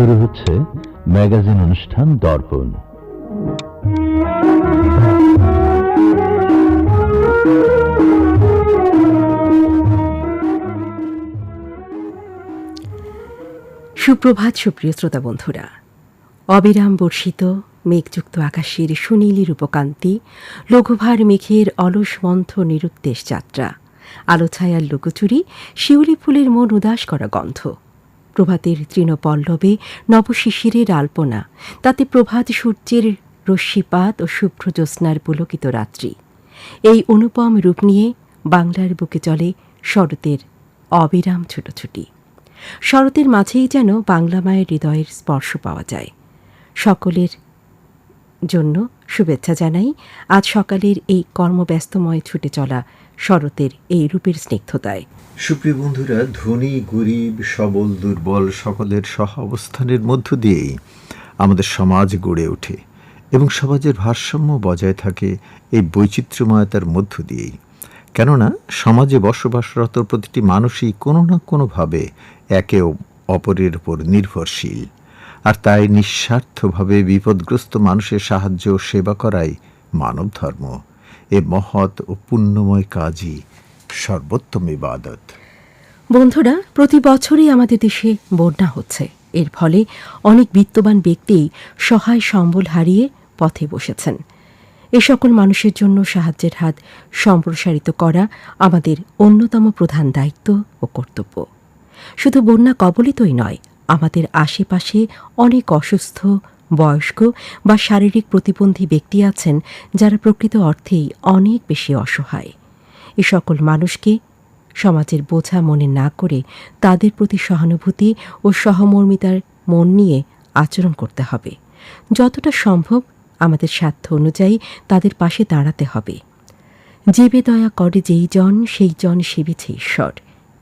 শুরু হচ্ছে ম্যাগাজিন অনুষ্ঠান দর্পণ। সুপ্রভাত সুপ্রিয় শ্রোতা বন্ধুরা, অবিরাম বর্ষিত, মেঘযুক্ত আকাশের সুনীলি রূপকান্তি, লঘুভার মেঘের অলস মন্থ নিরুদ্দেশ যাত্রা, আলোছায়ার লুকোচুরি, শিউলি ফুলের মন উদাস করা গন্ধ। প্রভাতের তৃণপল্লবে নবশিশিরের আলপনা, তাতে প্রভাত সূর্যের রশ্মিপাত ও শুভ্র জ্যোৎস্নার পুলকিত রাত্রি। এই অনুপম রূপ নিয়ে বাংলার বুকে চলে শরতের অবিরাম ছুটোছুটি। শরতের মাঝেই যেন বাংলা মায়ের হৃদয়ের স্পর্শ পাওয়া যায়। সকলের জন্য শুভেচ্ছা জানাই। আজ সকালের এই কর্মব্যস্তময় ছুটে চলা শরতের এই রূপের স্নিগ্ধতায়। সুপ্রিয় বন্ধুরা, ধনী, গরিব, সবল, দুর্বল সকলের সহ অবস্থানের মধ্য দিয়েই আমাদের সমাজ গড়ে ওঠে এবং সমাজের ভারসাম্য বজায় থাকে এই বৈচিত্র্যময়তার মধ্য দিয়েই। কেননা, সমাজে বসবাসরত প্রতিটি মানুষই কোনো না কোনোভাবে একে অপরের উপর নির্ভরশীল। আর তাই নিঃস্বার্থভাবে বিপদগ্রস্ত মানুষের সাহায্য সেবা করাই মানব ধর্ম এ মহৎ ও পুণ্যময় কাজই সর্বোত্তম ইবাদত। বন্ধুরা, প্রতি বছরই আমাদের দেশে বন্যা হচ্ছে। এর ফলে অনেক বিত্তবান ব্যক্তি সহায় সম্বল হারিয়ে পথে বসেছেন। এ সকল মানুষের জন্য সাহায্যের হাত সম্প্রসারিত করা আমাদের অন্যতম প্রধান দায়িত্ব ও কর্তব্য। শুধু বন্যা কবলিতই নয়, আমাদের আশেপাশে অনেক অসুস্থ বয়স্ক বা শারীরিক প্রতিবন্ধী ব্যক্তি আছেন যারা প্রকৃত অর্থেই অনেক বেশি অসহায়। এ সকল মানুষকে সমাজের বোঝা মনে না করে তাদের প্রতি সহানুভূতি ও সহমর্মিতার মন নিয়ে আচরণ করতে হবে। যতটা সম্ভব আমাদের স্বার্থ অনুযায়ী তাদের পাশে দাঁড়াতে হবে। জীবে দয়া করে যেই জন, সেই জন সেবিছে ঈশ্বর।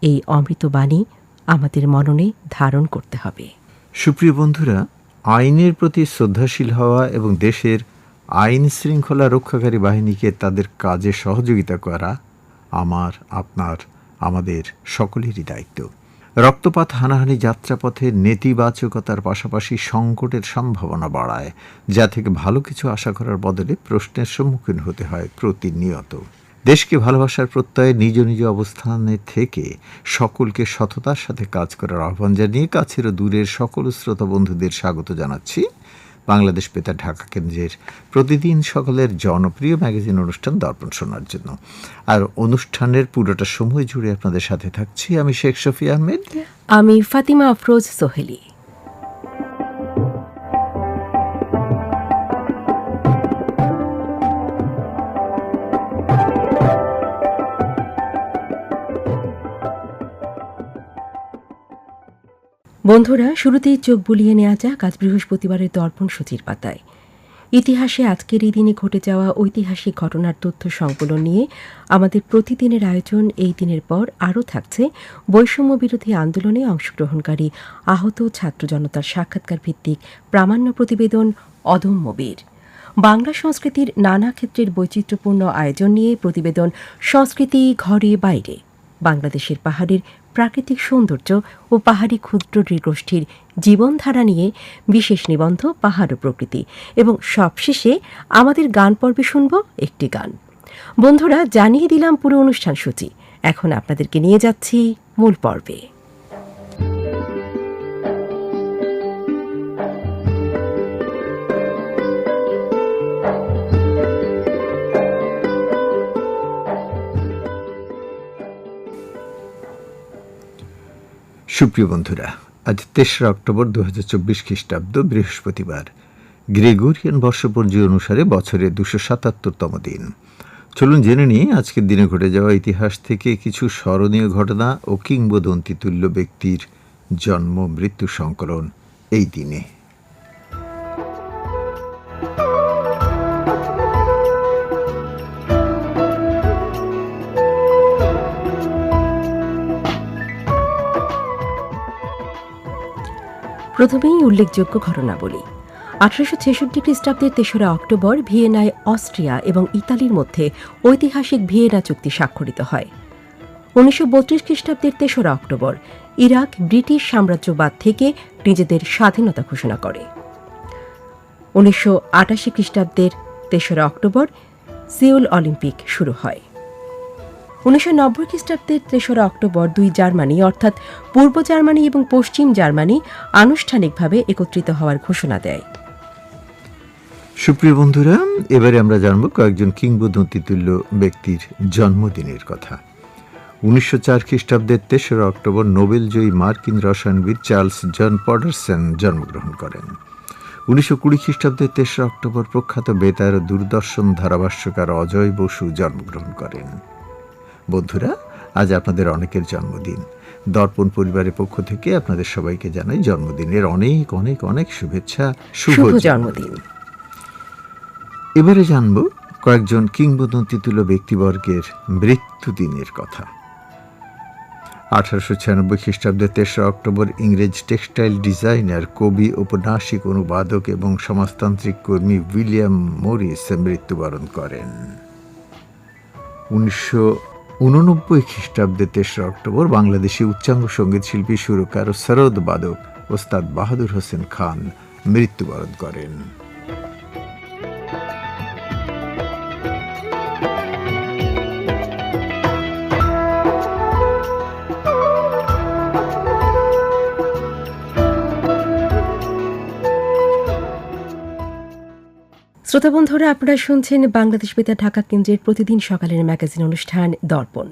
এই অমৃতবাণী আমাদের মননে ধারণ করতে হবে। সুপ্রিয় বন্ধুরা আইনের প্রতি শ্রদ্ধাশীল হওয়া এবং দেশের আইন শৃঙ্খলা রক্ষাকারী বাহিনীকে তাদের কাজে সহযোগিতা করা আমার, আপনার, আমাদের সকলেরই দায়িত্ব। রক্তপাত, হানাহানি যাত্রাপথে নেতিবাচকতার পাশাপাশি সংকটের সম্ভাবনা বাড়ায়, যা থেকে ভালো কিছু আশা করার বদলে প্রশ্নের সম্মুখীন হতে হয় প্রতিনিয়ত। দেশকে ভালোবাসার প্রত্যয়ে নিজ নিজ অবস্থানে থেকে সকলকে সততার সাথে কাজ করার আহ্বান জানিয়ে কাছের ও দূরের সকল শ্রোতা বন্ধুদের স্বাগত জানাচ্ছি। বাংলাদেশ বেতা ঢাকা কেন্দ্রের প্রতিদিন সকলের জনপ্রিয় ম্যাগাজিন অনুষ্ঠান দর্পণ শোনার জন্য। আর অনুষ্ঠানের পুরোটা সময় জুড়ে আপনাদের সাথে থাকছি আমি শেখ শফি আহমেদ। আমি ফাতিমা আফরোজ সোহেলি। বন্ধুরা, শুরুতেই চোখ বুলিয়ে নেওয়া যাক আজ বৃহস্পতিবারের দর্পণ সূচির পাতায়। ইতিহাসে আজকের এই দিনে ঘটে যাওয়া ঐতিহাসিক ঘটনার তথ্য সংকলন নিয়ে আমাদের প্রতিদিনের আয়োজন এই দিনের পর আরও থাকছে বৈষম্য বিরোধী আন্দোলনে অংশগ্রহণকারী আহত ছাত্র জনতার সাক্ষাৎকার ভিত্তিক প্রামাণ্য প্রতিবেদন অদম্য বীর। বাংলা সংস্কৃতির নানা ক্ষেত্রের বৈচিত্র্যপূর্ণ আয়োজন নিয়ে প্রতিবেদন সংস্কৃতি ঘরে বাইরে। বাংলাদেশের পাহাড়ের প্রাকৃতিক সৌন্দর্য ও পাহাড়ি ক্ষুদ্র নৃগোষ্ঠীর জীবনধারা নিয়ে বিশেষ নিবন্ধ পাহাড় ও প্রকৃতি। এবং সবশেষে আমাদের গান পর্বে শুনব একটি গান। বন্ধুরা, জানিয়ে দিলাম পুরো অনুষ্ঠান সূচি। এখন আপনাদেরকে নিয়ে যাচ্ছি মূল পর্বে। সুপ্রিয় বন্ধুরা, আজ তেসরা অক্টোবর দু হাজার চব্বিশ খ্রিস্টাব্দ, বৃহস্পতিবার। গ্রেগরিয়ান বর্ষপঞ্জি অনুসারে বছরের দুশো সাতাত্তরতম দিন। চলুন জেনে নিই, আজকের দিনে ঘটে যাওয়া ইতিহাস থেকে কিছু স্মরণীয় ঘটনা ও কিংবদন্তিতুল্য ব্যক্তির জন্ম, মৃত্যু সংকলন এই দিনে। প্রথমেই উল্লেখযোগ্য ঘটনা বলি আঠারোশো ছেষট্টি খ্রিস্টাব্দের তেসরা অক্টোবর ভিয়েনায় অস্ট্রিয়া এবং ইতালির মধ্যে ঐতিহাসিক ভিয়েনা চুক্তি স্বাক্ষরিত হয়। উনিশশো বত্রিশ খ্রিস্টাব্দের তেসরা অক্টোবর ইরাক ব্রিটিশ সাম্রাজ্যবাদ থেকে নিজেদের স্বাধীনতা ঘোষণা করে। উনিশশো আটাশি খ্রিস্টাব্দের তেসরা অক্টোবর সিউল অলিম্পিক শুরু হয়। উনিশশো নব্বই খ্রিস্টাব্দের তেসরা অক্টোবর দুই জার্মানি, অর্থাৎ পূর্ব জার্মানি এবং পশ্চিম জার্মানি আনুষ্ঠানিকভাবে একত্রিত হওয়ার ঘোষণা দেয়। সুপ্রিয় বন্ধুরা, এবারে আমরা জানব কয়েকজন কিংবদন্তি তুল্য ব্যক্তির জন্মদিনের কথা। উনিশশো চার খ্রিস্টাব্দের তেসরা অক্টোবর নোবেলজয়ী মার্কিন রসায়নবিদ চার্লস জন পডারসন জন্মগ্রহণ করেন। উনিশশো কুড়ি খ্রিস্টাব্দের তেসরা অক্টোবর প্রখ্যাত বেতার দূরদর্শন ধারাভাষ্যকার অজয় বসু জন্মগ্রহণ করেন। বন্ধুরা আজ আপনাদের অনেকের জন্মদিন। দর্পণ পরিবারের পক্ষ থেকে আপনাদের সবাইকে জানাই জন্মদিনের অনেক অনেক অনেক শুভেচ্ছা শুভ জন্মদিন। এবারে জানব কয়েকজন কিংবদন্তি তুল্য ব্যক্তিবর্গের মৃত্যুদিনের কথা। আঠারোশো ছিয়ানব্বই খ্রিস্টাব্দের তেসরা অক্টোবর ইংরেজ টেক্সটাইল ডিজাইনার কবি ঔপন্যাসিক অনুবাদক এবং সমাজতান্ত্রিক কর্মী উইলিয়াম মরিস মৃত্যুবরণ করেন। উনিশশো উননব্বই খ্রিস্টাব্দে তেসরা অক্টোবর বাংলাদেশি উচ্চাঙ্গ সংগীত শিল্পী সুরকার সরোদ বাদক ওস্তাদ বাহাদুর হোসেন খান মৃত্যুবরণ করেন। শ্রোতা বন্ধুরা, আপনারা শুনছেন বাংলাদেশ বেতার ঢাকা কেন্দ্রের প্রতিদিন সকালের ম্যাগাজিন অনুষ্ঠান দর্পণ।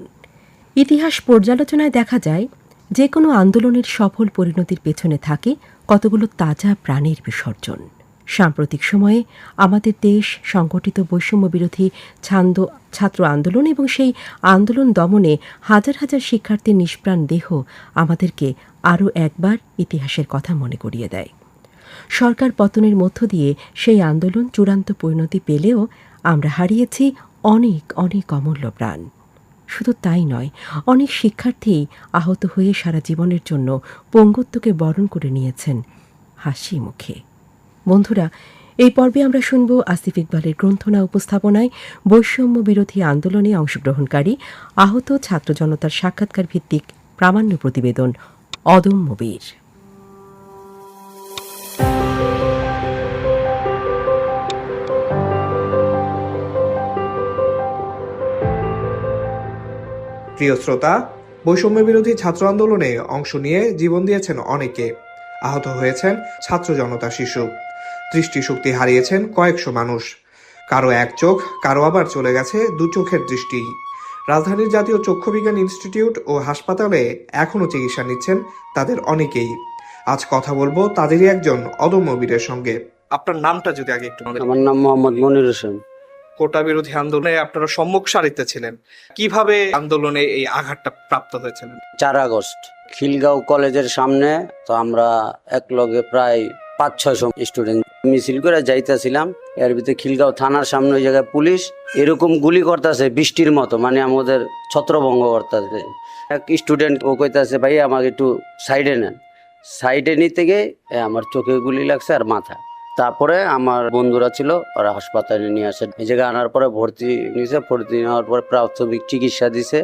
ইতিহাস পর্যালোচনায় দেখা যায় যে কোনো আন্দোলনের সফল পরিণতির পেছনে থাকে কতগুলো তাজা প্রাণের বিসর্জন। সাম্প্রতিক সময়ে আমাদের দেশ সংগঠিত বৈষম্য বিরোধী ছান্দ, ছাত্র আন্দোলন এবং সেই আন্দোলন দমনে হাজার হাজার শিক্ষার্থীর নিষ্প্রাণ দেহ আমাদেরকে আরও একবার ইতিহাসের কথা মনে করিয়ে দেয়। সরকার পতনের মধ্য দিয়ে সেই আন্দোলন চূড়ান্ত পরিণতি পেলেও আমরা হারিয়েছি অনেক অনেক অমূল্য প্রাণ। শুধু তাই নয়, অনেক শিক্ষার্থী আহত হয়ে সারা জীবনের জন্য পঙ্গুত্বকে বরণ করে নিয়েছেন হাসি মুখে। বন্ধুরা, এই পর্বে আমরা শুনব আসিফ ইকবালের গ্রন্থনা উপস্থাপনায় বৈষম্য বিরোধী আন্দোলনে অংশগ্রহণকারী, আহত ছাত্র জনতার সাক্ষাৎকার ভিত্তিক প্রামাণ্য প্রতিবেদন অদম্য বীর। প্রিয় শ্রোতা, বৈষম্য বিরোধী ছাত্র আন্দোলনে অংশ নিয়ে জীবন দিয়েছেন অনেকে। আহত হয়েছেন ছাত্র জনতা শিশু। দৃষ্টিশক্তি হারিয়েছেন কয়েকশো মানুষ। কারও এক চোখ, কারও আবার চলে গেছে দু চোখের দৃষ্টি। রাজধানীর জাতীয় চক্ষুবিজ্ঞান ইনস্টিটিউট ও হাসপাতালে এখনও চিকিৎসা নিচ্ছেন তাদের অনেকেই। আজ কথা বলব তাদেরই একজন অদম্য বীরের সঙ্গে। আপনার নামটা যদি আগে একটু আমার নাম মোহাম্মদ মনির হোসেন। কোটা বিরোধী আন্দোলনে আপনারা সম্মুখ সারিতে ছিলেন। কীভাবে আন্দোলনে এই আঘাতটা প্রাপ্ত হয়েছিলেন চার আগস্ট, খিলগাঁও কলেজের সামনে তো আমরা এক লগে প্রায় পাঁচ ছয়শো স্টুডেন্ট মিছিল করে যাইতেছিলাম। এর ভিতরে খিলগাঁও থানার সামনে ওই জায়গায় পুলিশ এরকম গুলি করতেছে বৃষ্টির মতো মানে আমাদের ছত্রভঙ্গ করতেছে। এক স্টুডেন্ট ও কইতাছে, ভাই, আমাকে একটু সাইডে নেন। সাইডে নিতে গিয়ে আমার চোখে গুলি লাগছে আর মাথা। তারপরে আমার বন্ধুরা ছিল ওরা হাসপাতালে নিয়ে আসে। নিজেকে আনার পরে ভর্তি নিয়েছে ভর্তি নেওয়ার পরে প্রাথমিক চিকিৎসা দিছে।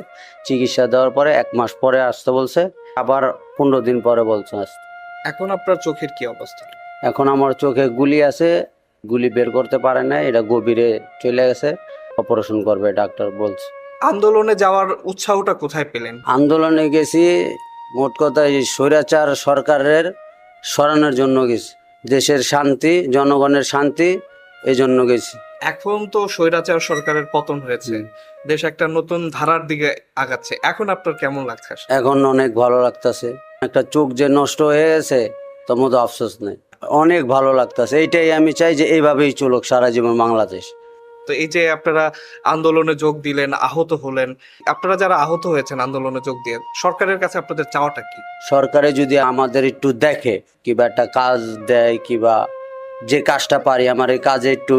চিকিৎসা দেওয়ার পরে এক মাস পরে আসতে বলছে আবার পনেরো দিন পরে বলছে আসতে এখন আপনার চোখের কি অবস্থা? এখন আমার চোখে গুলি আছে গুলি বের করতে পারে না এটা গভীরে চলে গেছে অপারেশন করবে ডাক্তার বলছে। আন্দোলনে যাওয়ার উৎসাহটা কোথায় পেলেন? আন্দোলনে গেছি মোট কথা এই স্বৈরাচার সরকারের সরানোর জন্য গেছি। দেশের শান্তি জনগণের শান্তি এই জন্য গেছি এখন তো স্বৈরাচার সরকারের পতন হয়েছে। দেশ একটা নতুন ধারার দিকে আগাচ্ছে। এখন আপনার কেমন লাগছে? এখন অনেক ভালো লাগতেছে। একটা চোখ যে নষ্ট হয়ে গেছে তার মধ্যে আফসোস নেই। অনেক ভালো লাগতেছে। এইটাই আমি চাই যে এইভাবেই চলুক সারা জীবন বাংলাদেশ। তো এই যে আপনারা আন্দোলনে যোগ দিলেন আহত হলেন আপনারা যারা আহত হয়েছেন আন্দোলনে যোগ দিয়ে সরকারের কাছে আপনাদের চাওয়াটা কি? সরকারে যদি আমাদের একটু দেখে কিবা একটা কাজ দেয় কিবা যে কাজটা পারি আমার এই কাজে একটু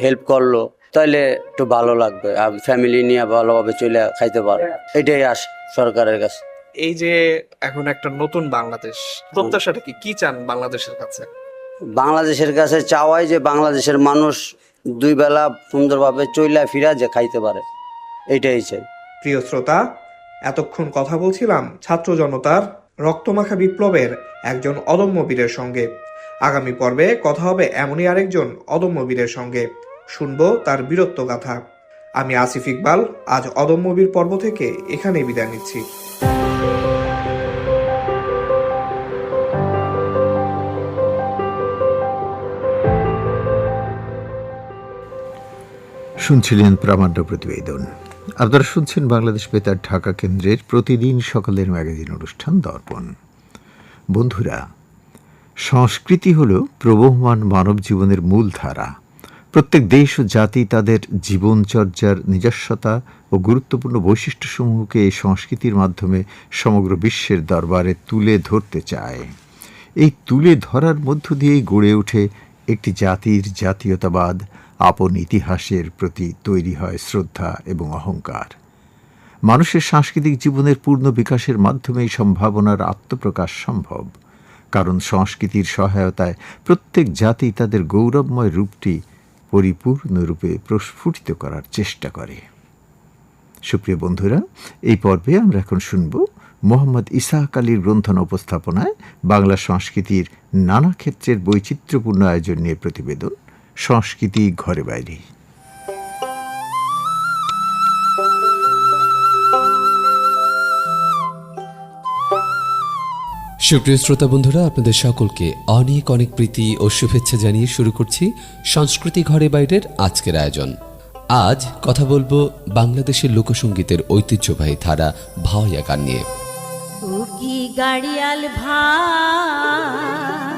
হেল্প করল তাহলে একটু ভালো লাগবে। ফ্যামিলি নিয়ে ভালোভাবে চলে খাইতে পারো। এটাই আস সরকারের কাছে। এই যে এখন একটা নতুন বাংলাদেশ প্রত্যাশাটা কি? কি চান বাংলাদেশের কাছে? বাংলাদেশের কাছে চাওয়াই যে বাংলাদেশের মানুষ দুই বেলা সুন্দরভাবে চইলা ফিরা যে খাইতে পারে। এইটাই চাই। প্রিয় শ্রোতা, এতক্ষণ কথা বলছিলাম ছাত্র জনতার রক্তমাখা বিপ্লবের একজন অদম্য বীরের সঙ্গে। আগামী পর্বে কথা হবে এমনই আরেকজন অদম্য বীরের সঙ্গে। শুনব তার বীরত্ব গাথা। আমি আসিফ ইকবাল, আজ অদম্য বীর পর্ব থেকে এখানেই বিদায় নিচ্ছি। শুনছিলেন প্রামাণ্য প্রতিবেদন। আপনারা শুনছেন বাংলাদেশ বেতার ঢাকা কেন্দ্রের প্রতিদিন সকালের ম্যাগাজিন অনুষ্ঠান দর্পণ। বন্ধুরা, সংস্কৃতি হল প্রবহমান মানব জীবনের মূল ধারা। প্রত্যেক দেশ ও জাতি তাদের জীবনচর্যার নিজস্বতা ও গুরুত্বপূর্ণ বৈশিষ্ট্যসমূহকে এই সংস্কৃতির মাধ্যমে সমগ্র বিশ্বের দরবারে তুলে ধরতে চায়। এই তুলে ধরার মধ্য দিয়েই গড়ে ওঠে একটি জাতির জাতীয়তাবাদ আপন ইতিহাসের প্রতি তৈরি হয় শ্রদ্ধা এবং অহংকার। মানুষের সাংস্কৃতিক জীবনের পূর্ণ বিকাশের মাধ্যমে এই সম্ভাবনার আত্মপ্রকাশ সম্ভব, কারণ সংস্কৃতির সহায়তায় প্রত্যেক জাতি তাদের গৌরবময় রূপটি পরিপূর্ণরূপে প্রস্ফুটিত করার চেষ্টা করে। সুপ্রিয় বন্ধুরা, এই পর্বে আমরা এখন শুনব মোহাম্মদ ইসাহাক আলীর গ্রন্থন উপস্থাপনায় বাংলা সংস্কৃতির নানা ক্ষেত্রের বৈচিত্র্যপূর্ণ আয়োজন নিয়ে প্রতিবেদন। সংস্কৃতি ঘরে বাইরে। সুপ্রিয় শ্রোতা বন্ধুরা আপনাদের সকলকে অনেক অনেক প্রীতি ও শুভেচ্ছা জানিয়ে শুরু করছি সংস্কৃতি ঘরে বাইরের আজকের আয়োজন। আজ কথা বলব বাংলাদেশের লোকসঙ্গীতের ঐতিহ্যবাহী ধারা ভাওয়া গান নিয়ে। গাড়িয়াল ভাই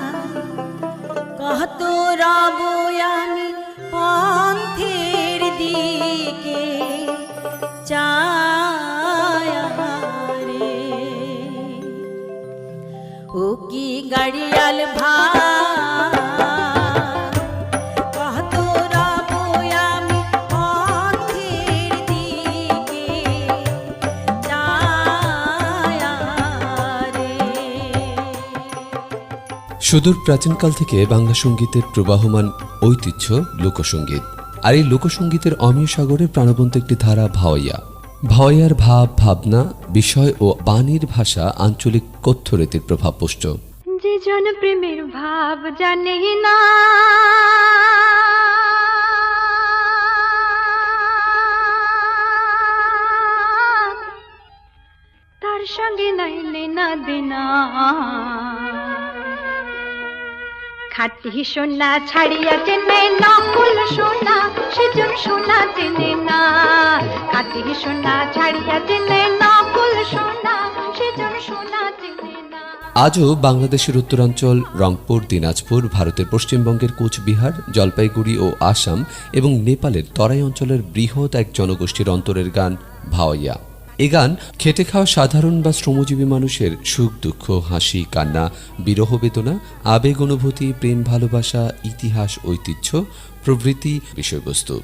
কত রাবো আমি পন্থের দিকে চায়ারে ও কি গাড়িয়াল ভাই সুদূর প্রাচীনকাল থেকে বাংলা সঙ্গীতের প্রবাহমান ঐতিহ্য লোকসঙ্গীত। আর এই লোকসঙ্গীতের অমীয় সাগরে প্রাণবন্ত একটি ধারা ভাওয়াইয়া। ভাওয়াইয়ার ভাব, ভাবনা, বিষয় ও বাণীর ভাষা আঞ্চলিক কথ্যরীতির যে জন প্রেমের ভাব জানে না। তার সঙ্গে নাইলে না দেনা। খাটি সোনা ছাড়িয়া চেনে নকুল সোনা, সেজন সোনা চেনে না। খাটি সোনা ছাড়িয়া চেনে নকুল সোনা, সেজন সোনা আজও বাংলাদেশের উত্তরাঞ্চল, রংপুর, দিনাজপুর, ভারতের পশ্চিমবঙ্গের কোচবিহার, জলপাইগুড়ি ও আসাম এবং নেপালের তরাই অঞ্চলের বৃহৎ এক জনগোষ্ঠীর অন্তরের গান ভাওয়াইয়া। এ গান খেটে খাওয়া সাধারণ বা শ্রমজীবী মানুষের সুখ, দুঃখ, হাসি, কান্না, বিরহ বেদনা, আবেগ, অনুভূতি, প্রেম, ভালোবাসা, ইতিহাস, ঐতিহ্য, প্রভৃতি বিষয়বস্তু।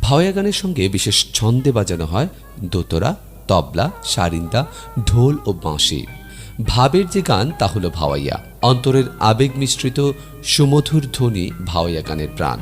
ভাওয়া গানের সঙ্গে বিশেষ ছন্দে বাজানো হয় দোতরা, তবলা, সারিন্দা, ঢোল ও বাঁশি। ভাবের যে গান, তা হলো ভাওয়াইয়া। অন্তরের আবেগ মিশ্রিত, সুমধুর ধ্বনি ভাওয়াইয়া গানের প্রাণ।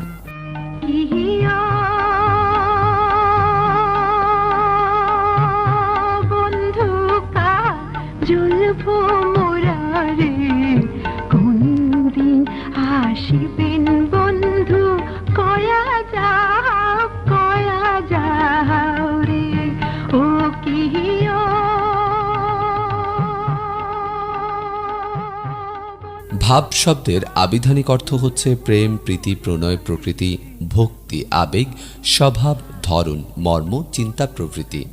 ভাব শব্দের আবিধানিক অর্থ হচ্ছে প্রেম, প্রীতি, প্রণয়, প্রকৃতি, ভক্তি, আবেগ, স্বভাব, ধরন, মর্ম, চিন্তা, প্রভৃতি।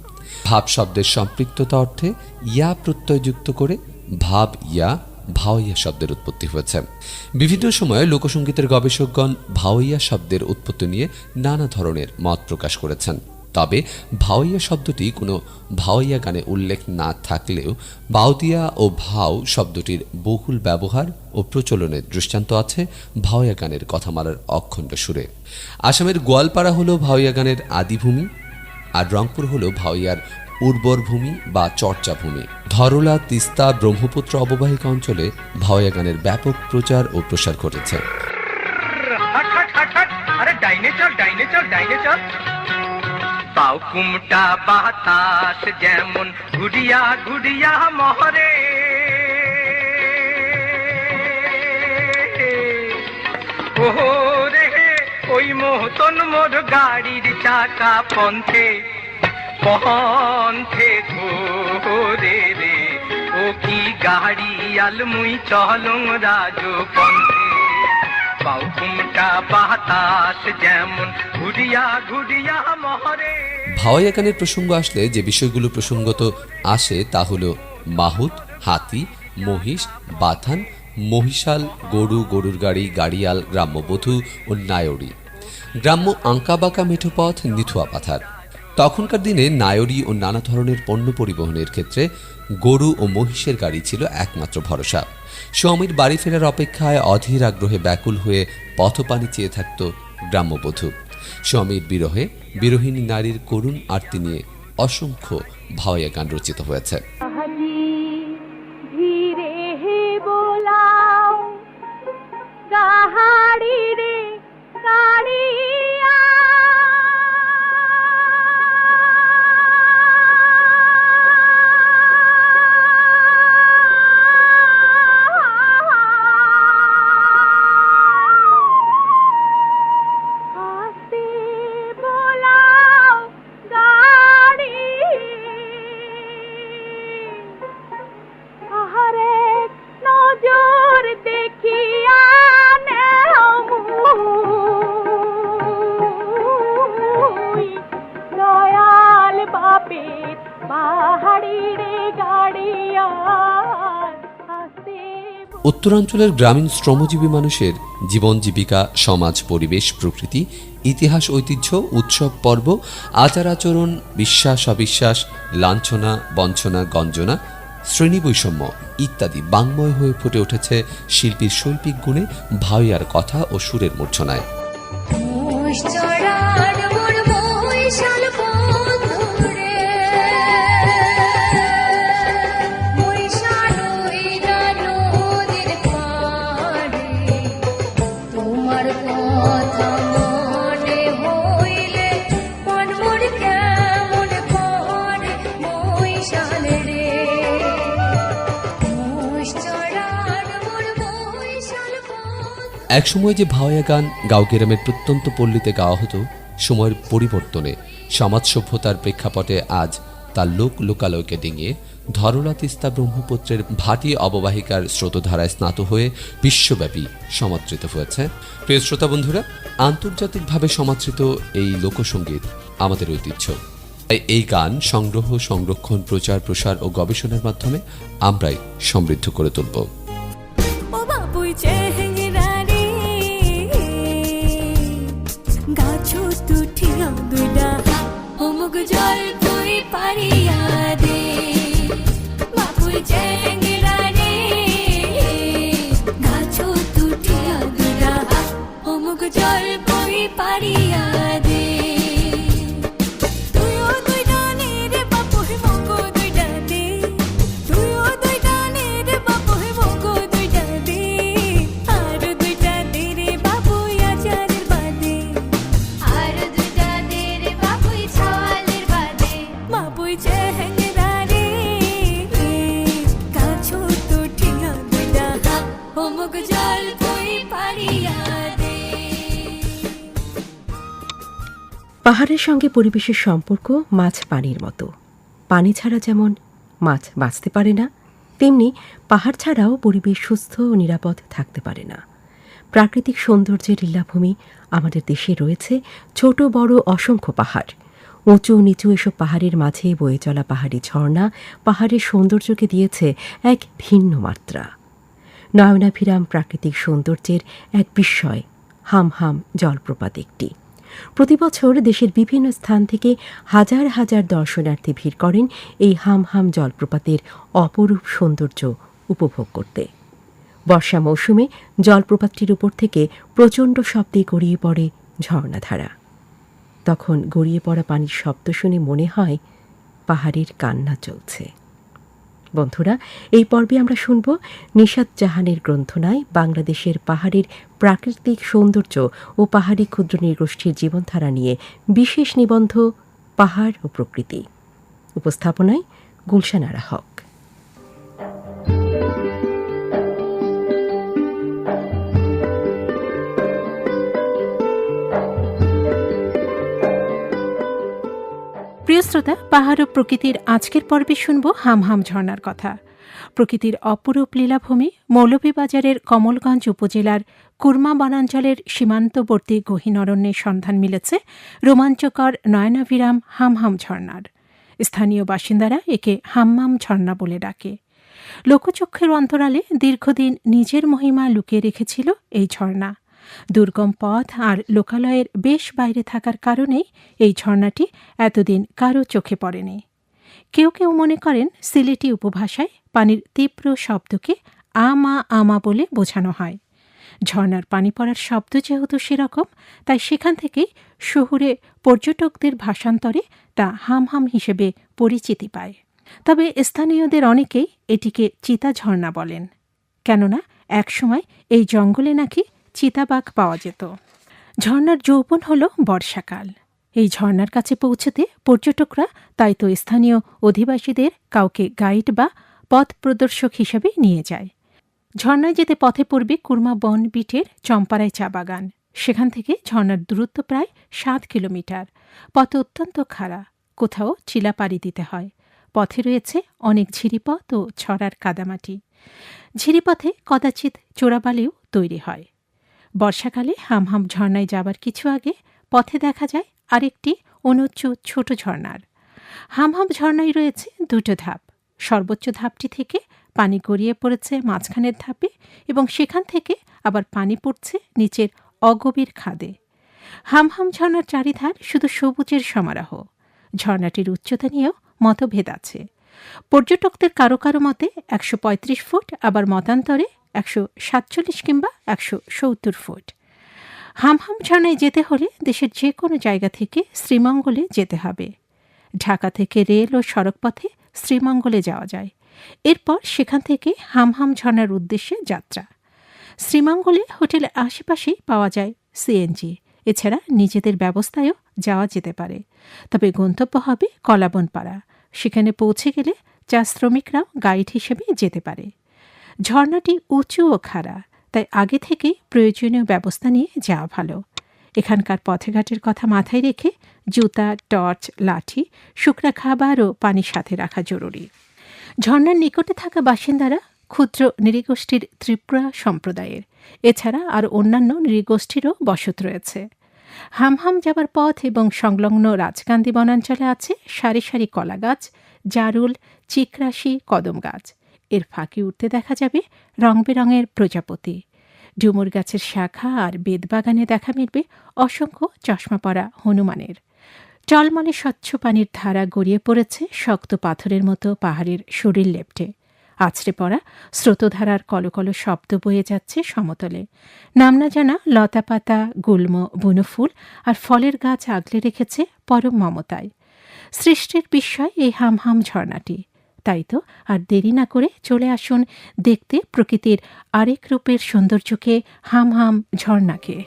ভাব শব্দের সম্পৃক্ততা অর্থে ইয়া প্রত্যয়যুক্ত করে ভাব ইয়া ভাওয়াইয়া শব্দের উৎপত্তি হয়েছে। বিভিন্ন সময়ে লোকসঙ্গীতের গবেষকগণ ভাওয়াইয়া শব্দের উৎপত্তি নিয়ে নানা ধরনের মত প্রকাশ করেছেন। তবে ভাওয়াইয়া শব্দটি কোনো ভাওয়াইয়া গানে উল্লেখ না থাকলেও বাউদিয়া ও ভাও শব্দটির বহুল ব্যবহার ও প্রচলনের দৃষ্টান্ত আছে ভাওয়াইয়া গানের কথামালার অখণ্ড সুরে। আসামের গোয়ালপাড়া হল ভাওয়াইয়া গানের আদিভূমি, আর রংপুর হল ভাওয়াইয়ার উর্বর ভূমি বা চর্চা ভূমি ধরলা, তিস্তা, ব্রহ্মপুত্র অববাহিকা অঞ্চলে ভাওয়াইয়া গানের ব্যাপক প্রচার ও প্রসার ঘটেছে। ডাইনে চল ডাইনে চল ডাইনে চল পাউকুমটা বাতাস যেমন গুড়িয়া গুড়িয়া মহরে। ওহো রে ওই মোহতন মোর গাড়ির চাকা পন্থে পন্থে ঘোরে রে। ও কি গাড়ি আলমুই চলং রাজো পন্থে পাউকুমটা বাতাস যেমন ঘুরিয়া ঘুরিয়া মহরে। ভাওয়াইয়া গানের প্রসঙ্গ আসলে যে বিষয়গুলো প্রসঙ্গত আসে তা হলো মাহুত, হাতি, মহিষ, বাথান মহিষাল গরু, গরুর গাড়ি, গাড়িয়াল গ্রাম্যবধূ ও নায়রি গ্রাম্য আঁকাবাঁকা মেঠোপথ, নিথুয়া পাথার। তখনকার দিনে নায়রি ও নানা ধরনের পণ্য পরিবহনের ক্ষেত্রে গরু ও মহিষের গাড়ি ছিল একমাত্র ভরসা। স্বামীর বাড়ি ফেরার অপেক্ষায় অধীর আগ্রহে ব্যাকুল হয়ে পথপানি চেয়ে থাকত গ্রাম্যবধূ স্বামীর বিরহে বিরোহিনী নারীর করুণ আরতি নিয়ে অসংখ্য ভাওয়াইয়া গান রচিত হয়েছে। উত্তরাঞ্চলের গ্রামীণ শ্রমজীবী মানুষের জীবন জীবিকা, সমাজ, পরিবেশ, প্রকৃতি, ইতিহাস, ঐতিহ্য, উৎসব, পর্ব, আচার আচরণ, বিশ্বাস, অবিশ্বাস, লাঞ্ছনা, বঞ্চনা, গঞ্জনা, শ্রেণি বৈষম্য ইত্যাদি বাংময় হয়ে ফুটে উঠেছে শিল্পীর শৈল্পিক গুণে ভাইয়ার কথা ও সুরের মূর্ছনায়। একসময় যে ভাওয়াইয়া গান গাঁও গ্রামের প্রত্যন্ত পল্লীতে গাওয়া হতো, সময়ের পরিবর্তনে, সমাজ সভ্যতার প্রেক্ষাপটে আজ তার লোক লোকালয়কে ডিঙিয়ে ধরলা তিস্তা ব্রহ্মপুত্রের ভাটি অববাহিকার স্রোতধারায় স্নাত হয়ে বিশ্বব্যাপী সমাদৃত হয়েছে। প্রিয় শ্রোতা বন্ধুরা, আন্তর্জাতিকভাবে সমাদৃত এই লোকসঙ্গীত আমাদের ঐতিহ্য। তাই এই গান সংগ্রহ, সংরক্ষণ, প্রচার, প্রসার ও গবেষণার মাধ্যমে আমরাই সমৃদ্ধ করে তুলব। গাছো তুঠিয়া দুইটা। অমুক জল দে। বাপুই পাহাড়ের সঙ্গে পরিবেশের সম্পর্ক মাছ পানির মতো। পানি ছাড়া যেমন মাছ বাঁচতে পারে না, তেমনি পাহাড় ছাড়াও পরিবেশ সুস্থ ও নিরাপদ থাকতে পারে না। প্রাকৃতিক সৌন্দর্যের লীলাভূমি আমাদের দেশে রয়েছে ছোট, বড়, অসংখ্য পাহাড়। উঁচু নিচু এসব পাহাড়ের মাঝে বয়ে চলা পাহাড়ি ঝর্ণা পাহাড়ের সৌন্দর্যকে দিয়েছে এক ভিন্ন মাত্রা। নয়নাভিরাম প্রাকৃতিক সৌন্দর্যের এক বিস্ময় হাম হাম জলপ্রপাত একটি। প্রতি বছর দেশের বিভিন্ন স্থান থেকে হাজার হাজার দর্শনার্থী ভিড় করেন এই হাম হাম জলপ্রপাতের অপরূপ সৌন্দর্য উপভোগ করতে। বর্ষা মৌসুমে জলপ্রপাতটির উপর থেকে প্রচণ্ড শব্দে গড়িয়ে পড়ে ঝর্ণাধারা। তখন গড়িয়ে পড়া পানির শব্দ শুনে মনে হয় পাহাড়ের কান্না চলছে। বন্ধুরা, এই পর্বে আমরা শুনব নিশাদ জাহানের গ্রন্থনায় বাংলাদেশের পাহাড়ের প্রাকৃতিক সৌন্দর্য ও পাহাড়ি ক্ষুদ্র নৃগোষ্ঠীর জীবনধারা নিয়ে বিশেষ নিবন্ধ, পাহাড় ও প্রকৃতি। উপস্থাপনায় গুলশান আরা হক। শ্রোতা, পাহাড় ও প্রকৃতির আজকের পর্বে শুনব হামহাম হাম ঝর্ণার কথা। প্রকৃতির অপরূপ লীলাভূমি মৌলভীবাজারের কমলগঞ্জ উপজেলার কুরমা বনাঞ্চলের সীমান্তবর্তী গহীন অরণ্যের সন্ধান মিলেছে রোমাঞ্চকর নয়নাভিরাম হামহাম হাম ঝর্ণার। স্থানীয় বাসিন্দারা একে হাম্মাম ঝর্ণা বলে ডাকে। লোকচক্ষের অন্তরালে দীর্ঘদিন নিজের মহিমা লুকিয়ে রেখেছিল এই ঝর্ণা। দুর্গম পথ আর লোকালয়ের বেশ বাইরে থাকার কারণেই এই ঝর্ণাটি এতদিন কারও চোখে পড়েনি। কেউ কেউ মনে করেন সিলেটি উপভাষায় পানির তীব্র শব্দকে আমা আমা বলে বোঝানো হয়। ঝর্ণার পানি পড়ার শব্দ যেহেতু সেরকম, তাই সেখান থেকেই শহুরে পর্যটকদের ভাষান্তরে তা হাম হাম হিসেবে পরিচিতি পায়। তবে স্থানীয়দের অনেকেই এটিকে চিতা ঝর্ণা বলেন। কেননা, একসময় এই জঙ্গলে নাকি চিতাবাঘ পাওয়া যেত। ঝর্ণার যৌবন হল বর্ষাকাল। এই ঝর্ণার কাছে পৌঁছতে পর্যটকরা, তাই তো স্থানীয় অধিবাসীদের কাউকে গাইড বা পথ প্রদর্শক হিসেবে নিয়ে যায়। ঝর্ণায় যেতে পথে পড়বে কুরমা বন বিটের চম্পারায় চা বাগান। সেখান থেকে ঝর্ণার দূরত্ব প্রায় সাত কিলোমিটার। পথ অত্যন্ত খাড়া, কোথাও চিলা পাড়ি দিতে হয়। পথে রয়েছে অনেক ঝিরিপথ ও ছড়ার কাদামাটি। ঝিরিপথে কদাচিৎ চোরাবালিও তৈরি হয়। বর্ষাকালে হামহাম ঝর্ণায় যাবার কিছু আগে পথে দেখা যায় আরেকটি অনুচ্চ ছোট ঝর্ণার। হামহাম ঝর্ণায় রয়েছে দুটো ধাপ। সর্বোচ্চ ধাপটি থেকে পানি গড়িয়ে পড়েছে মাঝখানের ধাপে এবং সেখান থেকে আবার পানি পড়ছে নিচের অগভীর খাদে। হামহাম ঝর্ণার চারিধার শুধু সবুজের সমারোহ। ঝর্ণাটির উচ্চতা নিয়েও মতভেদ আছে। পর্যটকদের কারও কারও মতে একশো পঁয়ত্রিশ ফুট আবার মতান্তরে একশো সাতচল্লিশ কিংবা একশো সত্তর ফুট। হামহাম ঝর্ণায় যেতে হলে দেশের যে কোনো জায়গা থেকে শ্রীমঙ্গলে যেতে হবে। ঢাকা থেকে রেল ও সড়কপথে শ্রীমঙ্গলে যাওয়া যায়। এরপর সেখান থেকে হামহাম ঝর্ণার উদ্দেশ্যে যাত্রা। শ্রীমঙ্গলে হোটেলের আশেপাশেই পাওয়া যায় সিএনজি। এছাড়া নিজেদের ব্যবস্থায়ও যাওয়া যেতে পারে। তবে গন্তব্য হবে কলাবনপাড়া। সেখানে পৌঁছে গেলে চা শ্রমিকরাও গাইড হিসেবে যেতে পারে। ঝর্ণাটি উঁচু ও খাড়া, তাই আগে থেকেই প্রয়োজনীয় ব্যবস্থা নিয়ে যাওয়া ভালো। এখানকার পথেঘাটের কথা মাথায় রেখে জুতা, টর্চ, লাঠি, শুকনা খাবার ও পানি সাথে রাখা জরুরি। ঝর্ণার নিকটে থাকা বাসিন্দারা ক্ষুদ্র নৃগোষ্ঠীর ত্রিপুরা সম্প্রদায়ের। এছাড়া আর অন্যান্য নৃগোষ্ঠীরও বসত রয়েছে। হামহাম যাবার পথ এবং সংলগ্ন রাজকান্দি বনাঞ্চলে আছে সারি সারি কলা গাছ জারুল, চিকরাশি কদম গাছ এর ফাঁকি উঠতে দেখা যাবে রং বেরঙের প্রজাপতি। ডুমুর গাছের শাখা আর বেদবাগানে দেখা মিলবে অসংখ্য চশমা পরা হনুমানের। টলমলে স্বচ্ছ পানির ধারা গড়িয়ে পড়েছে শক্ত পাথরের মতো পাহাড়ের শরীর লেপটে। আছড়ে পড়া স্রোতধারার কলকল শব্দ বয়ে যাচ্ছে সমতলে। নাম না জানা লতাপাতা, গুল্ম, বুনোফুল আর ফলের গাছ আগলে রেখেছে পরম মমতায়। সৃষ্টির বিস্ময় এই হামহাম ঝর্ণাটি। তাই তো আর দেরি না করে চলে আসুন দেখতে প্রকৃতির আরেক রূপের সৌন্দর্যকে হাম হাম ঝর্ণাকে।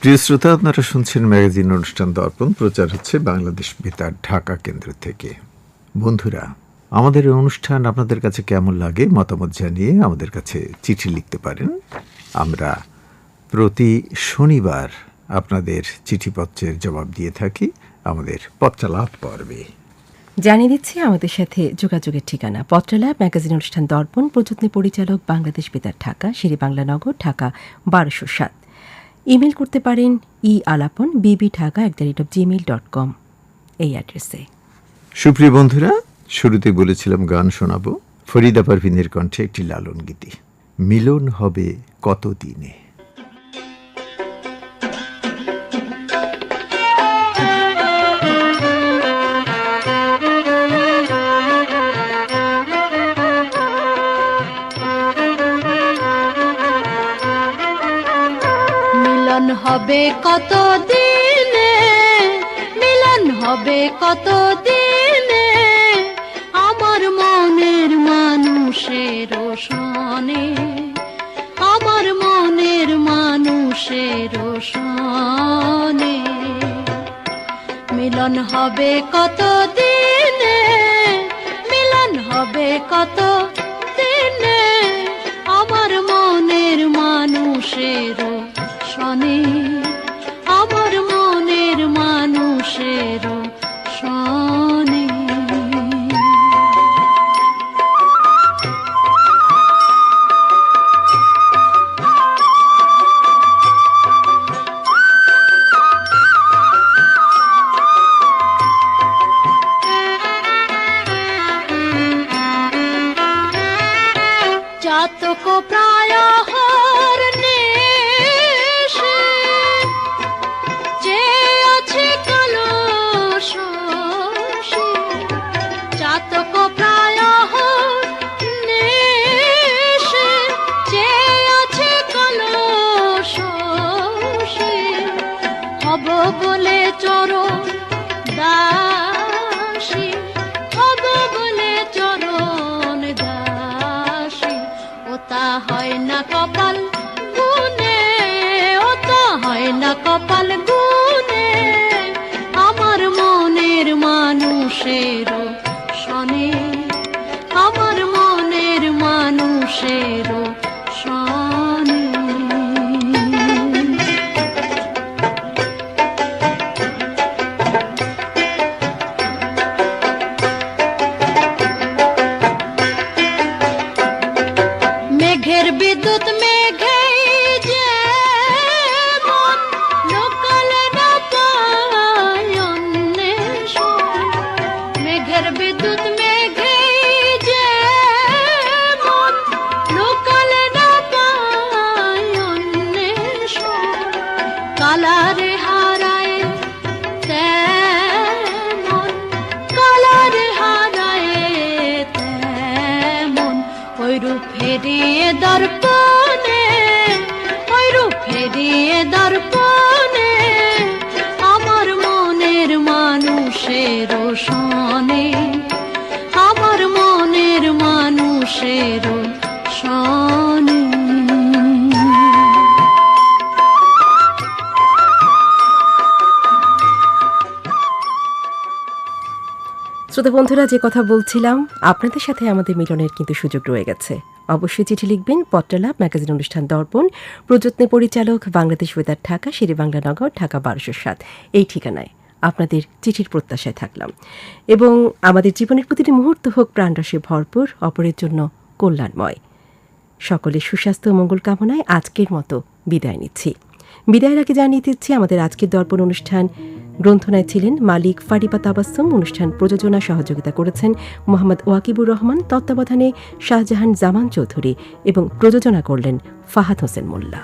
প্রিয় শ্রোতা, আপনারা শুনছেন ম্যাগাজিন অনুষ্ঠান দর্পণ। প্রচার হচ্ছে বাংলাদেশ বেতার ঢাকা কেন্দ্র থেকে। বন্ধুরা, আমাদের অনুষ্ঠান আপনাদের কাছে কেমন লাগে মতামত জানিয়ে আমাদের কাছে চিঠি লিখতে পারেন। আমরা প্রতি শনিবার আপনাদের চিঠিপত্রের জবাব দিয়ে থাকি আমাদের পত্রালাপ পর্বে। জানিয়ে দিচ্ছি আমাদের সাথে যোগাযোগের ঠিকানা পত্রালাপ ম্যাগাজিন অনুষ্ঠান দর্পণ প্রযত্নী পরিচালক বাংলাদেশ বেতার ঢাকা শেরি বাংলা নগর ঢাকা বারোশো সাত। ইমেল করতে পারেন e Alapan BB Dhaka at the rate of Gmail dot com এই অ্যাড্রেসে। সুপ্রিয় বন্ধুরা শুরুতে বলেছিলাম গান শোনাবো। ফরিদা পারভিনের কণ্ঠে একটি লালন গীতি। মিলন হবে কত দিনে হবে কত দিনে মিলন হবে কত দিনে আমার মনের মানুষের সনে আমার মনের মানুষের সনে মিলন হবে কত দিনে মিলন হবে কত বন্ধুরা, যে কথা বলছিলাম, আপনাদের সাথে আমাদের মিলনের কিন্তু সুযোগ রয়ে গেছে। অবশ্যই চিঠি লিখবেন পট্টালাভ ম্যাগাজিন অনুষ্ঠান দর্পণ, প্রযত্নে পরিচালক বাংলাদেশ বেতার ঢাকা শেরে বাংলা নগর, ঢাকা বারোশো সাত। এই ঠিকানায় আপনাদের চিঠির প্রত্যাশায় থাকলাম। এবং আমাদের জীবনের প্রতিটি মুহূর্ত হোক প্রাণরসে ভরপুর, অপরের জন্য কল্যাণময়। সকলের সুস্বাস্থ্য ও মঙ্গল কামনায় আজকের মতো বিদায় নিচ্ছি। বিদায়ের আগে জানিয়ে দিচ্ছি, আমাদের আজকের দর্পণ অনুষ্ঠান গ্রন্থনায় ছিলেন মালিক ফারিবা তাবাসুম অনুষ্ঠান প্রযোজনা সহযোগিতা করেছেন মোহাম্মদ ওয়াকিবুর রহমান, তত্ত্বাবধানে শাহজাহান জামান চৌধুরী এবং প্রযোজনা করলেন ফাহাদ হোসেন মোল্লা।